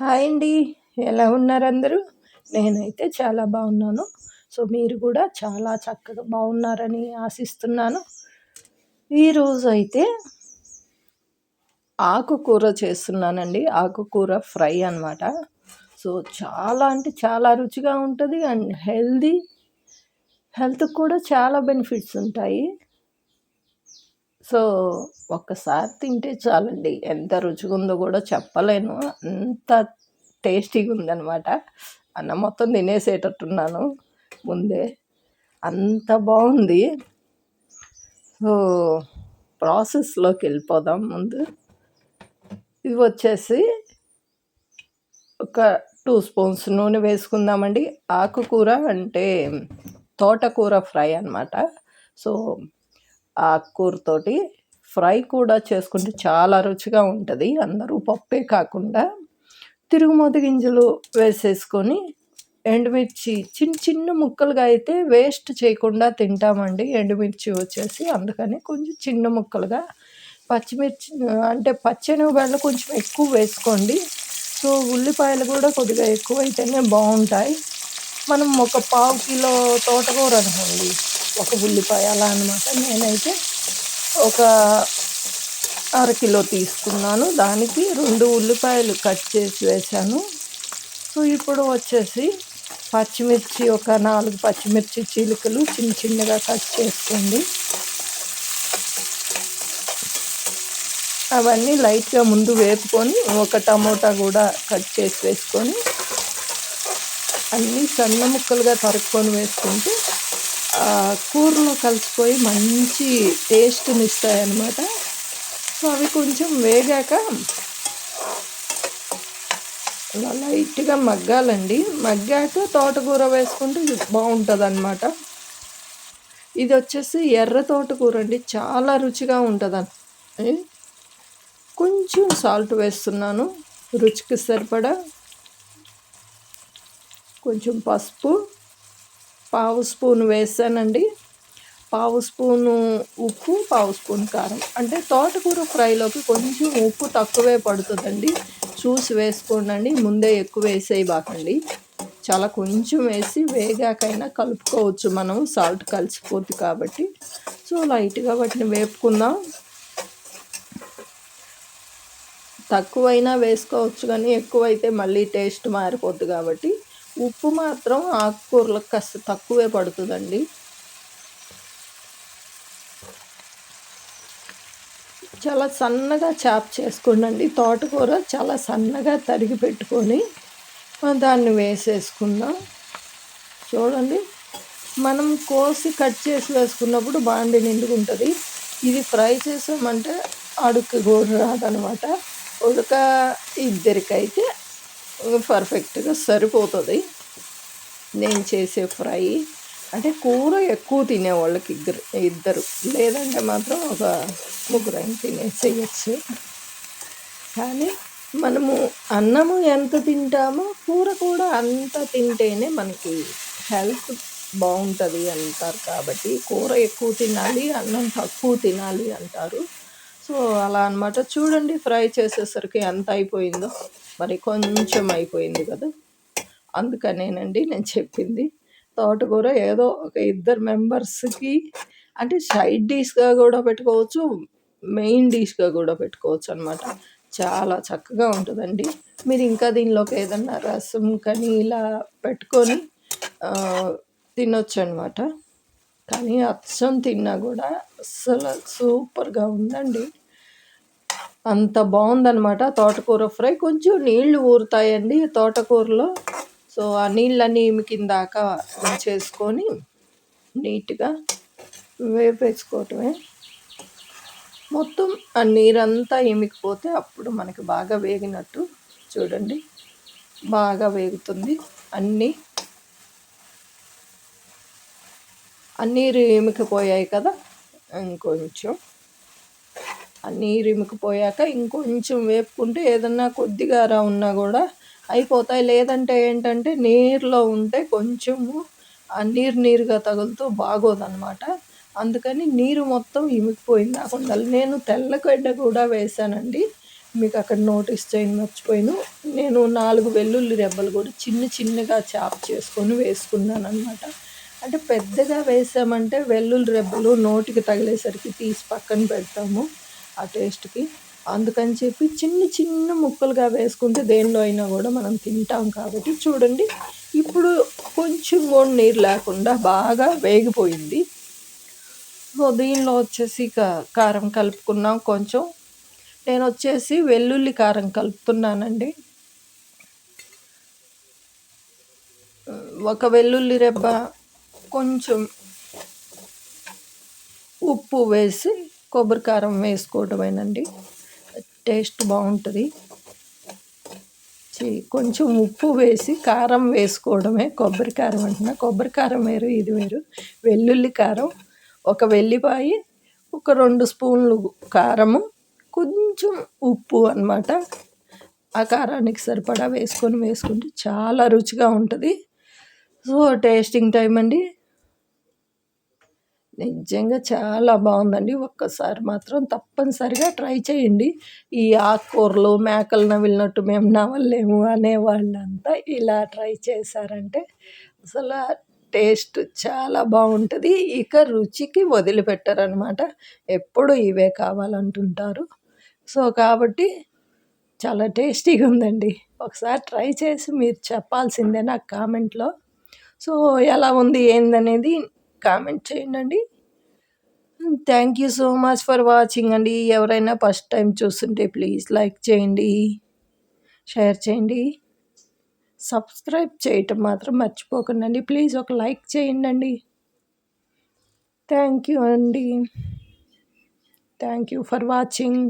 Hi అండి. ఎలా ఉన్నారు అందరూ? నేనైతే చాలా బాగున్నాను. సో మీరు కూడా చాలా చక్కగా బాగున్నారని ఆశిస్తున్నాను. ఈరోజు అయితే ఆకుకూర చేస్తున్నానండి. ఆకుకూర ఫ్రై అనమాట సో చాలా అంటే చాలా రుచిగా ఉంటుంది అండ్ హెల్దీ హెల్త్కి కూడా చాలా బెనిఫిట్స్ ఉంటాయి. సో ఒక్కసారి తింటే చాలండి. ఎంత రుచిగా ఉందో కూడా చెప్పలేను. అంత టేస్టీగా ఉందనమాట అన్నం మొత్తం తినేసేటట్టున్నాను ముందే. అంత బాగుంది సో ప్రాసెస్లోకి వెళ్ళిపోదాం ముందు. ఇది వచ్చేసి ఒక టూ స్పూన్స్ నూనె వేసుకుందామండి. ఆకుకూర అంటే తోటకూర ఫ్రై అనమాట సో ఆకుకూరతోటి ఫ్రై కూడా చేసుకుంటే చాలా రుచిగా ఉంటుంది. అందరూ పప్పే కాకుండా తిరుగుమూత గింజలు వేసేసుకొని ఎండుమిర్చి చిన్న చిన్న ముక్కలుగా అయితే వేస్ట్ చేయకుండా తింటామండి. ఎండుమిర్చి వచ్చేసి అందుకని కొంచెం చిన్న ముక్కలుగా పచ్చిమిర్చి అంటే పచ్చెనగబాయలు కొంచెం ఎక్కువ వేసుకోండి. సో ఉల్లిపాయలు కూడా కొద్దిగా ఎక్కువ అయితేనే బాగుంటాయి. మనం ఒక పావు కిలో తోటకూర అనుకోండి. ఒక ఉల్లిపాయ అలా అనమాట నేనైతే ఒక అరకిలో తీసుకున్నాను. దానికి రెండు ఉల్లిపాయలు కట్ చేసి వేసాను సో ఇప్పుడు వచ్చేసి పచ్చిమిర్చి ఒక నాలుగు పచ్చిమిర్చి చీలికలు చిన్న చిన్నగా కట్ చేసుకోండి. అవన్నీ లైట్గా ముందు వేపుకొని ఒక టమోటా కూడా కట్ చేసి వేసుకొని అన్నీ సన్న ముక్కలుగా తరుక్కొని వేసుకుంటే కూరలో కలిసిపోయి మంచి టేస్ట్ని ఇస్తాయి అన్నమాట సో అవి కొంచెం వేగాక అలా లైట్గా మగ్గాలండి. మగ్గాక తోటకూర వేసుకుంటే బాగుంటుంది అనమాట ఇది వచ్చేసి ఎర్ర తోటకూర అండి. చాలా రుచిగా ఉంటుంది కొంచెం సాల్ట్ వేస్తున్నాను. రుచికి సరిపడా కొంచెం పసుపు. పావు స్పూన్ వేసానండి. పావు స్పూను ఉప్పు పావు స్పూన్ కారం. అంటే తోటకూర ఫ్రైలోకి కొంచెం ఉప్పు తక్కువే పడుతుందండి. చూసి వేసుకోండి ముందే ఎక్కువ వేసేయి బాకండి చాలా కొంచెం వేసి వేగాకైనా కలుపుకోవచ్చు మనం. సాల్ట్ కలిసిపోద్ది కాబట్టి. సో లైట్గా వాటిని వేపుకుందాం. తక్కువైనా వేసుకోవచ్చు కానీ ఎక్కువైతే మళ్ళీ టేస్ట్ మారిపోద్ది కాబట్టి. ఉప్పు మాత్రం ఆకుకూరలకు కాస్త తక్కువే పడుతుందండి. చాలా సన్నగా చాప్ చేసుకోండి తోటకూర చాలా సన్నగా తరిగి పెట్టుకొని దాన్ని వేసేసుకుందాం. చూడండి మనం కోసి కట్ చేసి వేసుకున్నప్పుడు బాండి నిండుకుంటుంది ఇది ఫ్రై చేసామంటే అడుక్కి గోరు రాదనమాట. ఉడక ఇద్దరికైతే పర్ఫెక్ట్గా సరిపోతుంది. నేను చేసే ఫ్రై. అంటే కూర ఎక్కువ తినేవాళ్ళకి ఇద్దరు ఇద్దరు. లేదంటే మాత్రం ఒక ముగ్గురు తినేసేయచ్చు. కానీ మనము అన్నము ఎంత తింటామో కూర కూడా అంత తింటేనే మనకి హెల్త్ బాగుంటుంది అంటారు కాబట్టి కూర ఎక్కువ తినాలి అన్నం తక్కువ తినాలి అంటారు. సో అలా అనమాట చూడండి ఫ్రై చేసేసరికి ఎంత అయిపోయిందో. మరి కొంచెం అయిపోయింది కదా. అందుకనేనండి నేను చెప్పింది. తోటకూర ఏదో ఒక ఇద్దరు మెంబర్స్కి అంటే సైడ్ డిష్గా కూడా పెట్టుకోవచ్చు మెయిన్ డిష్గా కూడా పెట్టుకోవచ్చు అనమాట చాలా చక్కగా ఉంటుందండి. మీరు ఇంకా దీనిలోకి ఏదన్నా రసం కానీ ఇలా పెట్టుకొని తినొచ్చు అనమాట కానీ అచ్చం తిన్నా కూడా అస్సలు సూపర్గా ఉందండి. అంత బాగుందనమాట తోటకూర ఫ్రై. కొంచెం నీళ్ళు ఊరుతాయండి తోటకూరలో. సో ఆ నీళ్ళన్నీ కిందాక చేసుకొని నీట్గా వేపేసుకోవటమే. మొత్తం ఆ నీరంతా ఏమికిపోతే అప్పుడు మనకి బాగా వేగినట్టు చూడండి. బాగా వేగుతుంది. అన్నీ ఆ నీరు ఎమికిపోయాయి కదా ఇంకొంచెం. ఆ నీరు ఇమికిపోయాక ఇంకొంచెం వేపుకుంటే ఏదన్నా కొద్దిగా రా ఉన్నా కూడా అయిపోతాయి. లేదంటే ఏంటంటే నీరులో ఉంటే కొంచెము ఆ నీరు నీరుగా తగులుతూ బాగోదన్నమాట. అందుకని నీరు మొత్తం ఇమికిపోయింది కాకుండా నేను తెల్లగడ్డ కూడా వేసానండి మీకు అక్కడ నోటీస్ చేయని మర్చిపోయాను. నేను నాలుగు వెల్లుల్లి రెబ్బలు కూడా చిన్న చిన్నగా చాప్ చేసుకొని వేసుకున్నాను అనమాట అంటే పెద్దగా వేసామంటే వెల్లుల్లి రెబ్బలు నోటికి తగిలేసరికి తీసి పక్కన పెడతాము ఆ టేస్ట్కి. అందుకని చెప్పి చిన్న చిన్న ముక్కలుగా వేసుకుంటే దేనిలో అయినా కూడా మనం తింటాం కాబట్టి చూడండి. ఇప్పుడు కొంచెం కూడా నీరు లేకుండా బాగా వేగిపోయింది. సో దీనిలో వచ్చేసి కారం కలుపుకున్నాం కొంచెం. నేను వచ్చేసి వెల్లుల్లి కారం కలుపుతున్నానండి. ఒక వెల్లుల్లి రెబ్బ కొంచెం ఉప్పు వేసి కొబ్బరి కారం వేసుకోవటమేనండి. టేస్ట్ బాగుంటుంది. కొంచెం ఉప్పు వేసి కారం వేసుకోవడమే కొబ్బరి కారం అంటున్నా. కొబ్బరి కారం వేరు ఇది వేరు. వెల్లుల్లి కారం ఒక వెల్లిపాయి ఒక రెండు స్పూన్లు కారము కొంచెం ఉప్పు అనమాట ఆ కారానికి సరిపడా వేసుకొని వేసుకుంటే చాలా రుచిగా ఉంటుంది. సో టేస్టింగ్ టైం అండి. నిజంగా చాలా బాగుందండి. ఒక్కసారి మాత్రం తప్పనిసరిగా ట్రై చేయండి. ఈ ఆకుకూరలు మేకలు నవిలినట్టు మేము నవలేము అనేవాళ్ళంతా ఇలా ట్రై చేశారంటే అసలు టేస్ట్ చాలా బాగుంటుంది. ఇక రుచికి వదిలిపెట్టారనమాట. ఎప్పుడు ఇవే కావాలంటుంటారు. సో కాబట్టి చాలా టేస్టీగా ఉందండి. ఒకసారి ట్రై చేసి మీరు చెప్పాల్సిందే నాకు కామెంట్లో. సో ఎలా ఉంది ఏందనేది కామెంట్ చేయండి thank you so much for watching అండి. ఎవరైనా ఫస్ట్ టైం చూస్తుంటే ప్లీజ్ లైక్ చేయండి. షేర్ చేయండి. సబ్స్క్రైబ్ చేయటం మాత్రం మర్చిపోకండి ప్లీజ్ ఒక లైక్ చేయండి థ్యాంక్ యూ అండి. Thank you for watching